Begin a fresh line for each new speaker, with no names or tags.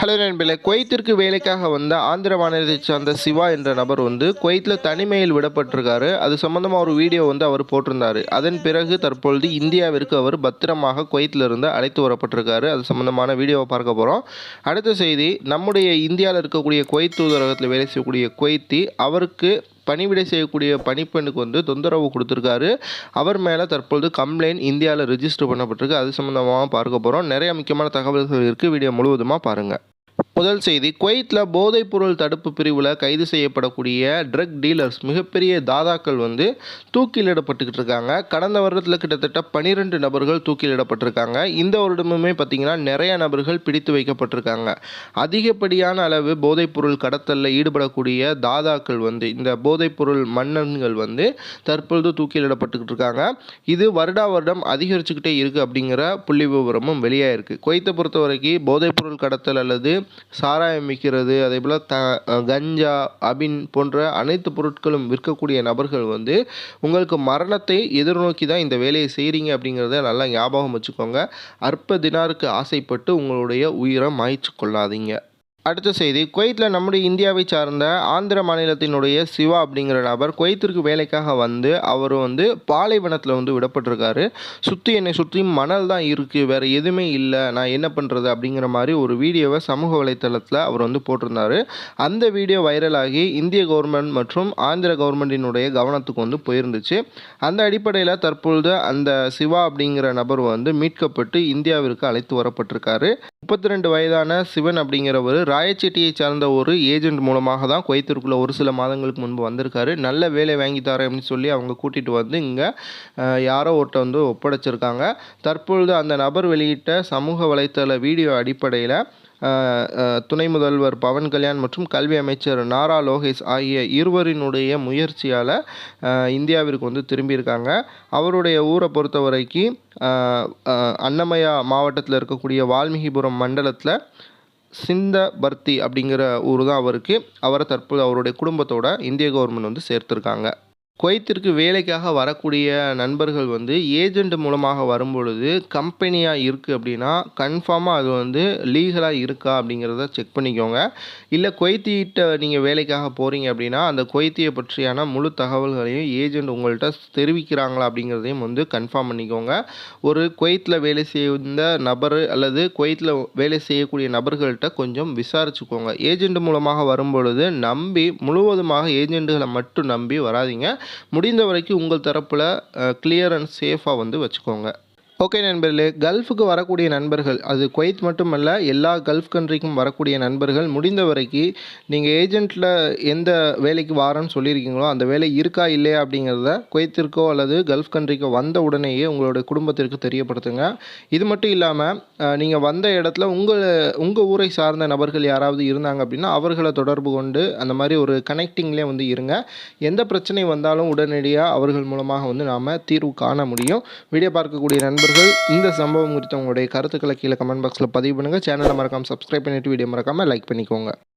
Hello நண்பர்களே குவைத்திற்கு வேலைக்காக வந்த ஆந்திர மாநிலத்தை சார்ந்த சிவா என்ற நபர் வந்து குவைத்தில் தனிமையில் விடப்பட்டிருக்காரு. அது சம்பந்தமாக ஒரு வீடியோ வந்து அவர் போட்டிருந்தார். அதன் பிறகு தற்பொழுது இந்தியாவிற்கு அவர் பத்திரமாக குவைத்திலிருந்து அழைத்து வரப்பட்டிருக்காரு. அது சம்பந்தமான வீடியோவை பார்க்க போகிறோம் அடுத்த செய்தி நம்முடைய இந்தியாவில் இருக்கக்கூடிய குவைத் தூதரகத்தில் வேலை செய்யக்கூடிய குவைத்தி அவருக்கு பணிவிடை செய்யக்கூடிய பணிப்பெண்ணுக்கு வந்து தொந்தரவு கொடுத்துருக்காரு. அவர் மேலே தற்பொழுது கம்ப்ளைண்ட் இந்தியாவில் ரிஜிஸ்டர் பண்ணப்பட்டிருக்கு. அது சம்மந்தமாக பார்க்க போகிறோம் நிறைய முக்கியமான தகவல்கள் இருக்குது வீடியோ முழுவதுமாக பாருங்கள் முதல் செய்தி குவைத்தில் போதைப்பொருள் தடுப்பு பிரிவில் கைது செய்யப்படக்கூடிய ட்ரக் டீலர்ஸ் மிகப்பெரிய தாதாக்கள் வந்து தூக்கிலிடப்பட்டுக்கிட்டு இருக்காங்க. கடந்த வருடத்தில் கிட்டத்தட்ட பனிரெண்டு நபர்கள் தூக்கிலிடப்பட்டிருக்காங்க. இந்த வருடமுமே பார்த்திங்கன்னா நிறைய நபர்கள் பிடித்து வைக்கப்பட்டிருக்காங்க. அதிகப்படியான அளவு போதைப்பொருள் கடத்தலில் ஈடுபடக்கூடிய தாதாக்கள் வந்து இந்த போதைப்பொருள் மன்னன்கள் வந்து தற்பொழுது தூக்கிலிடப்பட்டுக்கிட்டு இருக்காங்க. இது வருடா வருடம் அதிகரிச்சுக்கிட்டே இருக்குது அப்படிங்கிற புள்ளி விவரமும் வெளியாயிருக்கு. குவைத்தை பொறுத்த வரைக்கும் போதைப்பொருள் கடத்தல் அல்லது சாராயம் விற்கிறது அதே போல் த கஞ்சா அபின் போன்ற அனைத்து பொருட்களும் விற்கக்கூடிய நபர்கள் வந்து உங்களுக்கு மரணத்தை எதிர்நோக்கி தான் இந்த வேலையை செய்கிறீங்க அப்படிங்கிறத நல்லா ஞாபகம் வச்சுக்கோங்க. அற்ப தினாருக்கு ஆசைப்பட்டு உங்களுடைய உயிரை மாய்ச்சு கொள்ளாதீங்க. அடுத்த செய்தி. குவைத்தில் நம்முடைய இந்தியாவை சார்ந்த ஆந்திர மாநிலத்தினுடைய சிவா அப்படிங்கிற நபர் குவைத்திற்கு வேலைக்காக வந்து அவர் வந்து பாலைவனத்தில் வந்து விடப்பட்டிருக்காரு. சுற்றி என்னை சுற்றி மணல் தான் இருக்குது வேறு எதுவுமே இல்லை. நான் என்ன பண்ணுறது அப்படிங்கிற மாதிரி ஒரு வீடியோவை சமூக வலைத்தளத்தில் அவர் வந்து போட்டிருந்தாரு. அந்த வீடியோ வைரலாகி இந்திய கவர்மெண்ட் மற்றும் ஆந்திர கவர்மெண்டினுடைய கவனத்துக்கு வந்து போயிருந்துச்சு. அந்த அடிப்படையில் தற்பொழுது அந்த சிவா அப்படிங்கிற நபர் வந்து மீட்கப்பட்டு இந்தியாவிற்கு அழைத்து வரப்பட்டிருக்காரு. முப்பத்தி ரெண்டு வயதான சிவன் அப்படிங்கிறவர் ராயச்சேட்டியை சார்ந்த ஒரு ஏஜென்ட் மூலமாக தான் குவைத்திற்குள்ள ஒரு சில மாதங்களுக்கு முன்பு வந்திருக்காரு. நல்ல வேலை வாங்கி தரேன் அப்படின்னு சொல்லி அவங்க கூட்டிகிட்டு வந்து இங்கே யாரோ ஒருத்த வந்து ஒப்படைச்சிருக்காங்க. தற்பொழுது அந்த நபர் வெளியிட்ட சமூக வலைத்தள வீடியோ அடிப்படையில் துணை முதல்வர் பவன் கல்யாண் மற்றும் கல்வி அமைச்சர் நாரா லோகேஷ் ஆகிய இருவரினுடைய முயற்சியால் இந்தியாவிற்கு வந்து திரும்பியிருக்காங்க. அவருடைய ஊரை பொறுத்த வரைக்கும் அன்னமயா மாவட்டத்தில் இருக்கக்கூடிய வால்மீகிபுரம் மண்டலத்தில் சிந்தபர்த்தி அப்படிங்கிற ஊர் தான் அவருக்கு. அவரை தற்போது அவருடைய குடும்பத்தோடு இந்திய கவர்மெண்ட் வந்து சேர்த்துருக்காங்க. குவைத்திற்கு வேலைக்காக வரக்கூடிய நண்பர்கள் வந்து ஏஜெண்ட் மூலமாக வரும்பொழுது கம்பெனியாக இருக்குது அப்படின்னா கன்ஃபார்மாக அது வந்து லீகலாக இருக்கா அப்படிங்கிறத செக் பண்ணிக்கோங்க. இல்லை குவைத்திட்ட நீங்கள் வேலைக்காக போகிறீங்க அப்படின்னா அந்த குவைத்தியை பற்றியான முழு தகவல்களையும் ஏஜெண்ட் உங்கள்கிட்ட தெரிவிக்கிறாங்களா அப்படிங்கிறதையும் வந்து கன்ஃபார்ம் பண்ணிக்கோங்க. ஒரு குவைத்தில் வேலை செய்த நபர் அல்லது குவைத்தில் வேலை செய்யக்கூடிய நபர்கள்ட்ட கொஞ்சம் விசாரிச்சுக்கோங்க. ஏஜெண்ட் மூலமாக வரும்பொழுது நம்பி முழுவதுமாக ஏஜெண்ட்டுகளை மட்டும் நம்பி வராதிங்க. முடிந்த வரைக்கும் உங்கள் தரப்பில் கிளியர் அண்ட் சேஃபாக வந்து வச்சுக்கோங்க. ஓகே நண்பர்களே கல்ஃபுக்கு வரக்கூடிய நண்பர்கள் அது குவைத் மட்டுமல்ல எல்லா கல்ஃப் கண்ட்ரிக்கும் வரக்கூடிய நண்பர்கள் முடிந்த வரைக்கும் நீங்கள் ஏஜெண்ட்டில் எந்த வேலைக்கு வாரன்னு சொல்லியிருக்கீங்களோ அந்த வேலை இருக்கா இல்லையா அப்படிங்கிறத குவைத்திற்கோ அல்லது கல்ஃப் கண்ட்ரிக்கோ வந்த உடனேயே உங்களுடைய குடும்பத்திற்கு தெரியப்படுத்துங்க. இது மட்டும் இல்லாமல் நீங்கள் வந்த இடத்துல உங்கள் உங்கள் ஊரை சார்ந்த நபர்கள் யாராவது இருந்தாங்க அப்படின்னா அவர்களை தொடர்பு கொண்டு அந்த மாதிரி ஒரு கனெக்டிங்லேயே வந்து இருங்க. எந்த பிரச்சனை வந்தாலும் உடனடியாக அவர்கள் மூலமாக வந்து நாம் தீர்வு காண முடியும். வீடியோ பார்க்கக்கூடிய நண்பர்கள் இந்த சம்பவம் குறித்த உங்களுடைய கருத்துக்களை கீழே கமெண்ட் பாக்ஸில் பதிவு பண்ணுங்கள் சேனலை மறக்காமல் சப்ஸ்கிரைப் பண்ணிவிட்டு வீடியோ மறக்காமல் லைக் பண்ணிக்கோங்க.